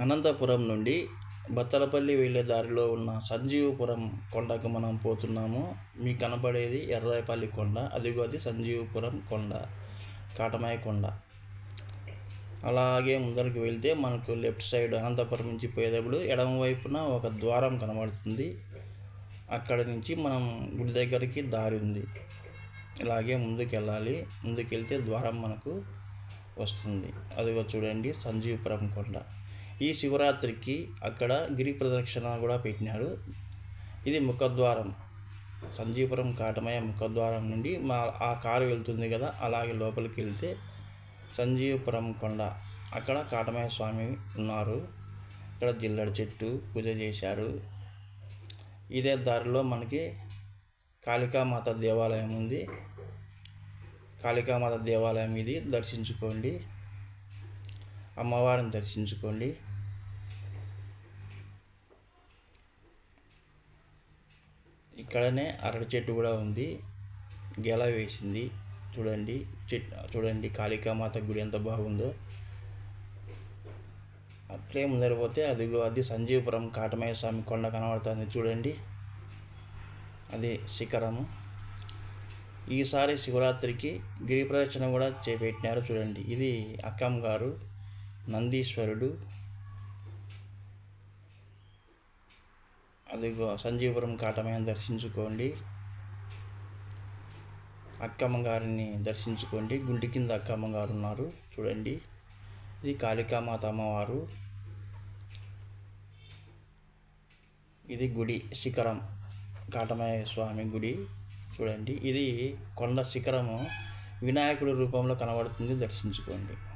అనంతపురం నుండి బత్తలపల్లి వెళ్ళే దారిలో ఉన్న సంజీవపురం కొండకు మనం పోతున్నాము. మీకు కనపడేది ఎర్రాయపల్లి కొండ అదిగో అది సంజీవపురం కొండ కాటమాయ కొండ. అలాగే ముందరికి వెళ్తే మనకు లెఫ్ట్ సైడ్ అనంతపురం నుంచి పోయేటప్పుడు ఎడమ వైపున ఒక ద్వారం కనబడుతుంది. అక్కడ నుంచి మనం గుడి దగ్గరికి దారి ఉంది. ఇలాగే ముందుకు వెళ్ళాలి ముందుకు వెళ్తే ద్వారం మనకు వస్తుంది. అదిగో చూడండి సంజీవపురం కొండ. ఈ శివరాత్రికి అక్కడ గిరి ప్రదక్షిణ కూడా పెట్టినారు. ఇది ముఖద్వారం. సంజీపురం కాటమయ్య ముఖద్వారం నుండి మా ఆ కారు వెళ్తుంది కదా అలాగే లోపలికి వెళ్తే సంజీవపురం కొండ. అక్కడ కాటమయ్య స్వామి ఉన్నారు. ఇక్కడ జిల్లడి చెట్టు పూజ చేశారు. ఇదే దారిలో మనకి కాళికామాత దేవాలయం ఉంది. కాళికామాత దేవాలయం ఇది. దర్శించుకోండి. అమ్మవారిని దర్శించుకోండి. ఇక్కడనే అరటి చెట్టు కూడా ఉంది. గెల వేసింది. చూడండి చెట్ చూడండి కాళికామాత గుడి ఎంత బాగుందో. అట్లే ముందర పోతే అదిగో అది సంజీవపురం కాటమయ్య స్వామి కొండ కనబడుతుంది చూడండి. అది శిఖరము. ఈసారి శివరాత్రికి గిరి ప్రదక్షిణ కూడా చేపెట్టినారు చూడండి. ఇది అక్కమ్మ గారు. నందీశ్వరుడు అదిగో సంజీవపురం కాటమయం దర్శించుకోండి. అక్కమ్మ గారిని దర్శించుకోండి. గుండి కింద అక్కమ్మ గారు ఉన్నారు. చూడండి. ఇది కాళికామాత అమ్మవారు. ఇది గుడి శిఖరం కాటమయ్య స్వామి గుడి. చూడండి. ఇది కొండ శిఖరము వినాయకుడి రూపంలో కనబడుతుంది. దర్శించుకోండి.